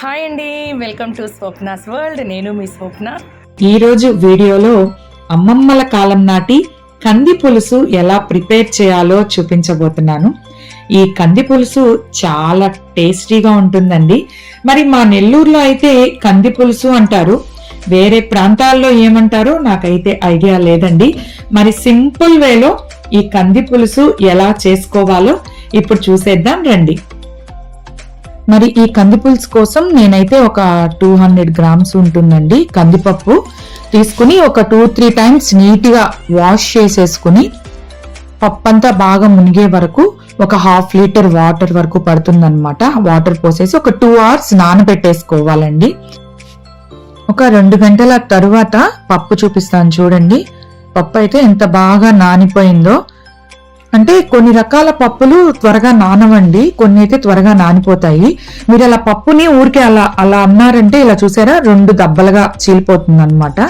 Hi అండి welcome to Swapna's world. నేను మీ స్వప్న. ఈరోజు వీడియోలో అమ్మమ్మల కాలం నాటి కంది పులుసు ఎలా ప్రిపేర్ చేయాలో చూపించబోతున్నాను. ఈ కంది పులుసు చాలా టేస్టీగా ఉంటుందండి. మరి మా నెల్లూరులో అయితే కంది పులుసు అంటారు. వేరే ప్రాంతాల్లో ఏమంటారో నాకైతే ఐడియా లేదండి. మరి సింపుల్ వేలో ఈ కంది పులుసు ఎలా చేసుకోవాలో ఇప్పుడు చూసేద్దాం రండి. మరి ఈ కంది పులుసు కోసం నేనైతే ఒక టూ హండ్రెడ్ గ్రామ్స్ ఉంటుందండి కందిపప్పు. తీసుకుని ఒక టూ త్రీ టైమ్స్ నీట్గా వాష్ చేసేసుకుని పప్పు అంతా బాగా మునిగే వరకు ఒక హాఫ్ లీటర్ వాటర్ వరకు పడుతుందన్నమాట. వాటర్ పోసేసి ఒక టూ అవర్స్ నానబెట్టేసుకోవాలండి. ఒక రెండు గంటల తరువాత పప్పు చూపిస్తాను చూడండి. పప్పు అయితే ఎంత బాగా నానిపోయిందో. అంటే కొన్ని రకాల పప్పులు త్వరగా నానవండి కొన్ని అయితే త్వరగా నానిపోతాయి. మీరు అలా పప్పుని ఊరికే అలా అలా అన్నారంటే ఇలా చూసారా? రెండు దబ్బలుగా చీలిపోతుంది అనమాట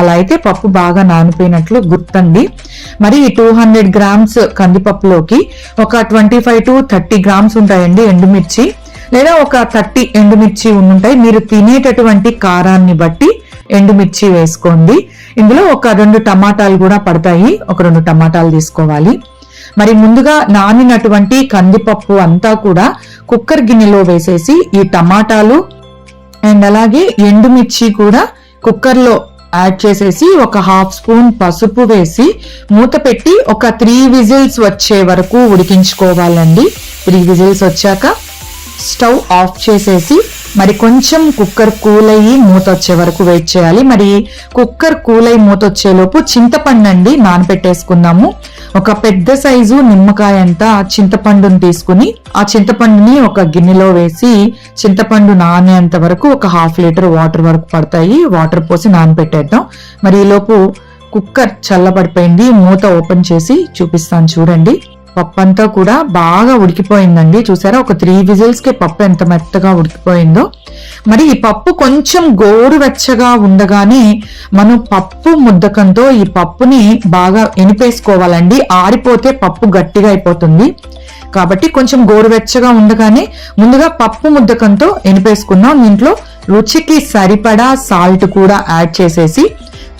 అలా అయితే పప్పు బాగా నానిపోయినట్లు గుర్తండి. మరి ఈ టూ హండ్రెడ్ గ్రామ్స్ కందిపప్పులోకి ఒక twenty five to thirty grams ఉంటాయండి ఎండుమిర్చి. లేదా ఒక థర్టీ ఎండుమిర్చి ఉంటాయి మీరు తినేటటువంటి కారాన్ని బట్టి ఎండుమిర్చి వేసుకోండి. ఇందులో ఒక రెండు టమాటాలు కూడా పడతాయి. ఒక రెండు టమాటాలు తీసుకోవాలి. మరి ముందుగా నానినటువంటి కందిపప్పు అంతా కూడా కుక్కర్ గిన్నెలో వేసేసి ఈ టమాటాలు అండ్ అలాగే ఎండుమిర్చి కూడా కుక్కర్లో యాడ్ చేసేసి ఒక హాఫ్ స్పూన్ పసుపు వేసి మూత పెట్టి ఒక త్రీ విజిల్స్ వచ్చే వరకు ఉడికించుకోవాలండి. త్రీ విజిల్స్ వచ్చాక స్టవ్ ఆఫ్ చేసేసి మరి కొంచెం కుక్కర్ కూల్ అయ్యి మూత వచ్చే వరకు వెయిట్ చేయాలి. మరి కుక్కర్ కూల్ అయ్యి మూత వచ్చేలోపు చింతపండు అండి నానబెట్టేసుకుందాము. ఒక పెద్ద సైజు నిమ్మకాయ అంత చింతపండుని తీసుకుని ఆ చింతపండుని ఒక గిన్నెలో వేసి చింతపండు నానేంత వరకు ఒక హాఫ్ లీటర్ వాటర్ వరకు పడతాయి. వాటర్ పోసి నానబెట్టేద్దాం. మరి ఈలోపు కుక్కర్ చల్లబడిపోయింది. మూత ఓపెన్ చేసి చూపిస్తాను చూడండి. పప్పు అంతా కూడా బాగా ఉడికిపోయిందండి. చూసారా? ఒక త్రీ విజిల్స్కి పప్పు ఎంత మెత్తగా ఉడికిపోయిందో. మరి ఈ పప్పు కొంచెం గోరువెచ్చగా ఉండగానే మనం పప్పు ముద్దకంతో ఈ పప్పుని బాగా ఎనిపేసుకోవాలండి. ఆరిపోతే పప్పు గట్టిగా అయిపోతుంది. కాబట్టి కొంచెం గోరువెచ్చగా ఉండగానే ముందుగా పప్పు ముద్దకంతో ఎనిపేసుకున్నాం. దీంట్లో రుచికి సరిపడా సాల్ట్ కూడా యాడ్ చేసేసి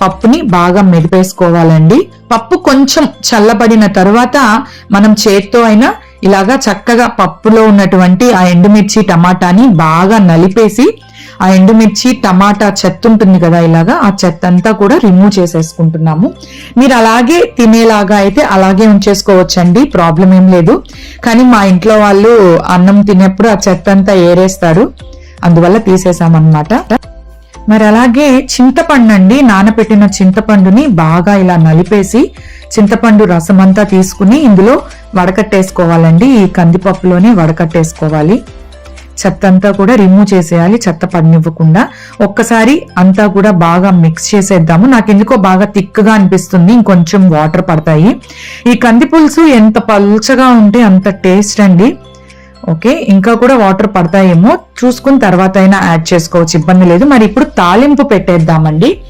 పప్పుని బాగా మెదిపేసుకోవాలండి. పప్పు కొంచెం చల్లబడిన తర్వాత మనం చేత్తో అయినా ఇలాగా చక్కగా పప్పులో ఉన్నటువంటి ఆ ఎండుమిర్చి టమాటాని బాగా నలిపేసి ఆ ఎండుమిర్చి టమాటా చెత్త ఉంటుంది కదా ఇలాగా ఆ చెత్త అంతా కూడా రిమూవ్ చేసేసుకుంటున్నాము. మీరు అలాగే తినేలాగా అయితే అలాగే ఉంచేసుకోవచ్చండి ప్రాబ్లం ఏం లేదు. కానీ మా ఇంట్లో వాళ్ళు అన్నం తినేప్పుడు ఆ చెత్త అంతా ఏరేస్తారు. అందువల్ల తీసేసామన్నమాట. మరి అలాగే చింతపండు అండి నానబెట్టిన చింతపండుని బాగా ఇలా నలిపేసి చింతపండు రసం అంతా తీసుకుని ఇందులో వడకట్టేసుకోవాలండి. ఈ కందిపప్పులోనే వడకట్టేసుకోవాలి. చెత్త అంతా కూడా రిమూవ్ చేసేయాలి. చెత్త పడినివ్వకుండా ఒక్కసారి అంతా కూడా బాగా మిక్స్ చేసేద్దాము. నాకు ఎందుకో బాగా థిక్గా అనిపిస్తుంది. ఇంకొంచెం వాటర్ పడతాయి. ఈ కంది పులుసు ఎంత పల్చగా ఉంటే అంత టేస్ట్ అండి. ఓకే ఇంకా కూడా వాటర్ పడతాయేమో. చూసుకుని తర్వాత అయినా యాడ్ చేసుకోవచ్చు ఇబ్బంది లేదు. మరి ఇప్పుడు తాలింపు పెట్టేద్దామండి.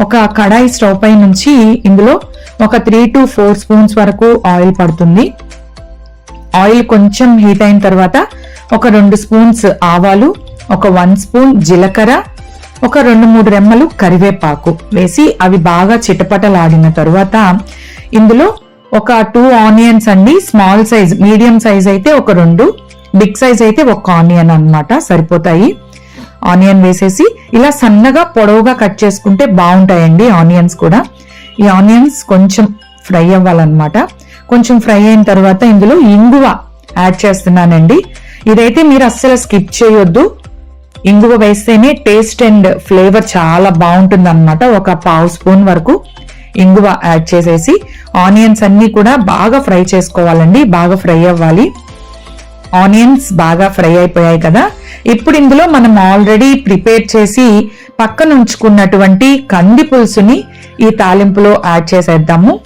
ఒక కడాయి స్టవ్ పై నుంచి ఇందులో ఒక త్రీ టు ఫోర్ స్పూన్స్ వరకు ఆయిల్ పడుతుంది. ఆయిల్ కొంచెం హీట్ అయిన తర్వాత ఒక రెండు స్పూన్స్ ఆవాలు ఒక వన్ స్పూన్ జీలకర్ర ఒక రెండు మూడు రెమ్మలు కరివేపాకు వేసి అవి బాగా చిటపటలాడిన తరువాత ఇందులో ఒక టూ ఆనియన్స్ అండి. స్మాల్ సైజ్ మీడియం సైజ్ అయితే ఒక రెండు. బిగ్ సైజ్ అయితే ఒక ఆనియన్ అన్నమాట. సరిపోతాయి. ఆనియన్ వేసేసి ఇలా సన్నగా పొడవుగా కట్ చేసుకుంటే బాగుంటాయండి ఆనియన్స్ కూడా. ఈ ఆనియన్స్ కొంచెం ఫ్రై అవ్వాలన్నమాట. కొంచెం ఫ్రై అయిన తర్వాత ఇందులో ఇంగువ యాడ్ చేస్తున్నానండి. ఇదైతే మీరు అస్సలు స్కిప్ చేయొద్దు. ఇంగువ వేస్తేనే టేస్ట్ అండ్ ఫ్లేవర్ చాలా బాగుంటుంది అనమాట ఒక పావు స్పూన్ వరకు. ఇంగువ యాడ్ చేసేసి ఆనియన్స్ అన్ని కూడా బాగా ఫ్రై చేసుకోవాలండి బాగా ఫ్రై అవ్వాలి. ఆనియన్స్ బాగా ఫ్రై అయిపోయాయి కదా. ఇప్పుడు ఇందులో మనం ఆల్రెడీ ప్రిపేర్ చేసి పక్కన ఉంచుకున్నటువంటి కంది పులుసుని ఈ తాలింపులో యాడ్ చేసేద్దాము.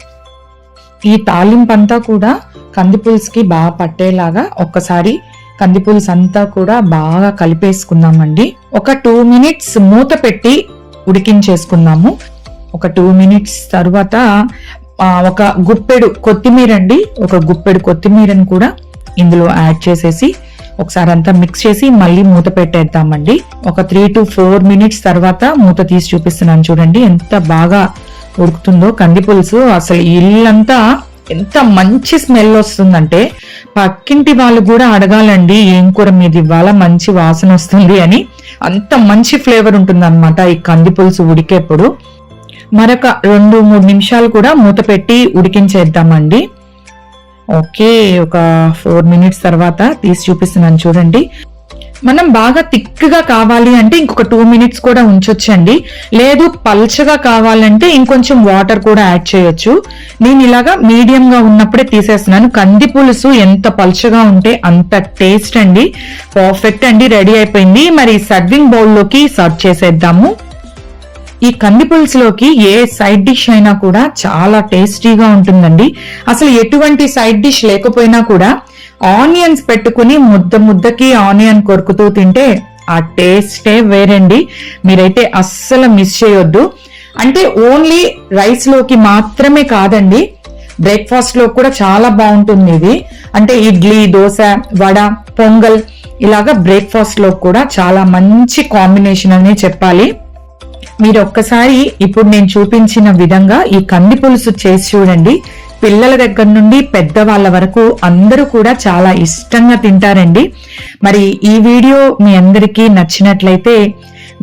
ఈ తాలింపు అంతా కూడా కంది పులుసుకి బాగా పట్టేలాగా ఒక్కసారి కంది పులుసు అంతా కూడా బాగా కలిపేసుకుందామండి. ఒక టూ మినిట్స్ మూత పెట్టి ఉడికించేసుకుందాము. ఒక టూ మినిట్స్ తర్వాత ఒక గుప్పెడు కొత్తిమీర అండి ఒక గుప్పెడు కొత్తిమీరని కూడా ఇందులో యాడ్ చేసేసి ఒకసారి అంతా మిక్స్ చేసి మళ్ళీ మూత పెట్టేద్దామండి. ఒక త్రీ టు ఫోర్ మినిట్స్ తర్వాత మూత తీసి చూపిస్తున్నాను చూడండి. ఎంత బాగా ఉడుకుతుందో కంది పులుసు అసలు ఇల్లంతా ఎంత మంచి స్మెల్ వస్తుందంటే పక్కింటి వాళ్ళు కూడా అడగాలండి ఏం కూర మీద? ఇవ్వాలా మంచి వాసన వస్తుంది అని. అంత మంచి ఫ్లేవర్ ఉంటుంది ఈ కంది పులుసు ఉడికేప్పుడు. మరొక రెండు మూడు నిమిషాలు కూడా మూత పెట్టి ఉడికించేద్దామండి. ఓకే ఒక ఫోర్ మినిట్స్ తర్వాత తీసి చూపిస్తున్నాను చూడండి. మనం బాగా థిక్గా కావాలి అంటే ఇంకొక టూ మినిట్స్ కూడా ఉంచొచ్చండి. లేదు పల్చగా కావాలంటే ఇంకొంచెం వాటర్ కూడా యాడ్ చేయొచ్చు. నేను ఇలాగా మీడియంగా ఉన్నప్పుడే తీసేస్తున్నాను. కంది పులుసు ఎంత పల్చగా ఉంటే అంత టేస్ట్ అండి. పర్ఫెక్ట్ అండి రెడీ అయిపోయింది. మరి సర్వింగ్ బౌల్లోకి సర్వ్ చేసేద్దాము. ఈ కంది పులుసులోకి ఏ సైడ్ డిష్ అయినా కూడా చాలా టేస్టీగా ఉంటుందండి. అసలు ఎటువంటి సైడ్ డిష్ లేకపోయినా కూడా ఆనియన్స్ పెట్టుకుని ముద్ద ముద్దకి ఆనియన్ కొరుకుతూ తింటే ఆ టేస్టే వేరండి. మీరైతే అస్సలు మిస్ చేయొద్దు. అంటే ఓన్లీ రైస్లోకి మాత్రమే కాదండి బ్రేక్ఫాస్ట్లో కూడా చాలా బాగుంటుంది ఇది. అంటే ఇడ్లీ దోశ వడ పొంగల్ ఇలాగా బ్రేక్ఫాస్ట్లో కూడా చాలా మంచి కాంబినేషన్ అని చెప్పాలి. మీరు ఒక్కసారి ఇప్పుడు నేను చూపించిన విధంగా ఈ కంది పులుసు చేసి చూడండి. పిల్లల దగ్గర నుండి పెద్దవాళ్ళ వరకు అందరూ కూడా చాలా ఇష్టంగా తింటారండి. మరి ఈ వీడియో మీ అందరికీ నచ్చినట్లయితే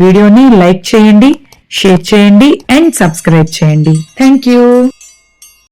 వీడియోని లైక్ చేయండి షేర్ చేయండి అండ్ సబ్స్క్రైబ్ చేయండి. Thank you.